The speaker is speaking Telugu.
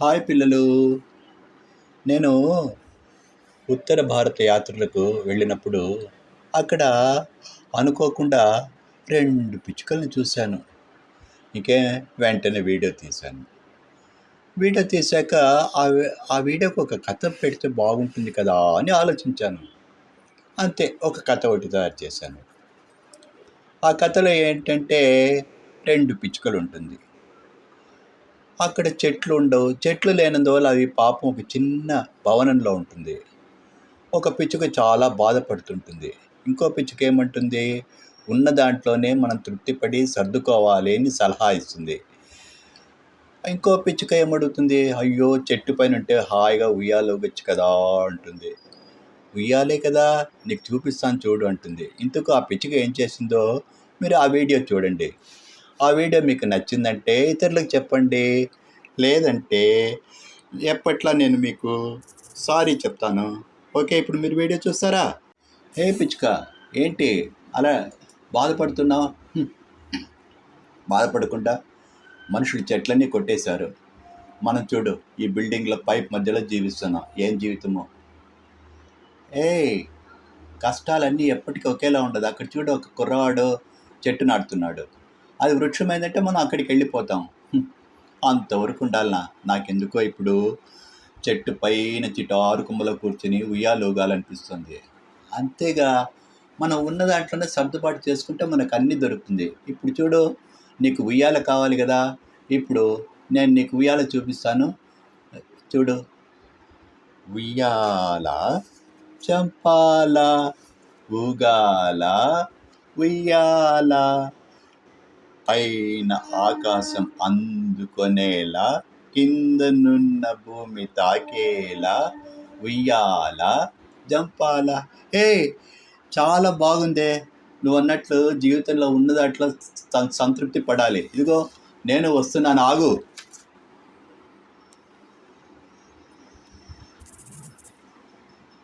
హాయ్ పిల్లలు. నేను ఉత్తర భారత యాత్రలకు వెళ్ళినప్పుడు అక్కడ అనుకోకుండా రెండు పిచ్చుకలను చూశాను. ఇంకే వెంటనే వీడియో తీశాను. వీడియో తీశాక ఆ ఆ వీడియోకి ఒక కథ పెడితే బాగుంటుంది కదా అని ఆలోచించాను. అంతే ఒక కథ ఒకటి తయారు చేశాను. ఆ కథలో ఏంటంటే రెండు పిచ్చుకలు ఉంటుంది. అక్కడ చెట్లు ఉండవు చెట్లు లేనందువల్ల అవి పాపం ఒక చిన్న భవనంలో ఉంటుంది. ఒక పిచ్చుక చాలా బాధపడుతుంటుంది. ఇంకో పిచ్చుక ఏమంటుంది? ఉన్న దాంట్లోనే మనం తృప్తిపడి సర్దుకోవాలి అని సలహా ఇస్తుంది. ఇంకో పిచ్చుక ఏమడుగుతుంది? అయ్యో చెట్టు పైన ఉంటే హాయిగా ఉయ్యాలోగచ్చు కదా అంటుంది. ఉయ్యాలే కదా నీకు చూపిస్తాను చూడు అంటుంది. ఇందుకు ఆ పిచ్చుక ఏం చేసిందో? మీరు ఆ వీడియో చూడండి. ఆ వీడియో మీకు నచ్చిందంటే ఇతరులకు చెప్పండి. లేదంటే ఎప్పట్లా నేను మీకు సారీ చెప్తాను. ఓకే ఇప్పుడు మీరు వీడియో చూస్తారా? ఏ పిచ్చుక ఏంటి? అలా బాధపడుతున్నావు? బాధపడకుండా మనుషులు చెట్లన్నీ కొట్టేశారు. మనం చూడు ఈ బిల్డింగ్ల పైప్ మధ్యలో జీవిస్తున్నాం. ఏం జీవితమో? ఏ కష్టాలన్నీ ఎప్పటికీ ఒకేలా ఉండదు. అక్కడ చూడు ఒక కుర్రవాడు చెట్టు నాటుతున్నాడు. అది వృక్షమైందంటే మనం అక్కడికి వెళ్ళిపోతాం. అంతవరకు ఉండాలనా నాకెందుకో ఇప్పుడు చెట్టు పైన చిటారు కుమ్మలో కూర్చుని ఉయ్యాలోగాలనిపిస్తుంది అంతేగా మనం ఉన్న దాంట్లోనే సర్దుబాటు చేసుకుంటే మనకు అన్నీ దొరుకుతుంది. ఇప్పుడు చూడు నీకు ఉయ్యాల కావాలి కదా. ఇప్పుడు నేను నీకు ఉయ్యాల చూపిస్తాను. చూడు. ఉయ్యాల చంపాల ఉగాల ఉయ్యాల పైన ఆకాశం అందుకొనేలా కిందనున్న భూమి తాకేలా ఉయ్యాల జంపాల. హే చాలా బాగుందే. నువ్వు అన్నట్లు జీవితంలో ఉన్నది అట్లా సంతృప్తి పడాలి. ఇదిగో నేను వస్తున్నాను. ఆగు.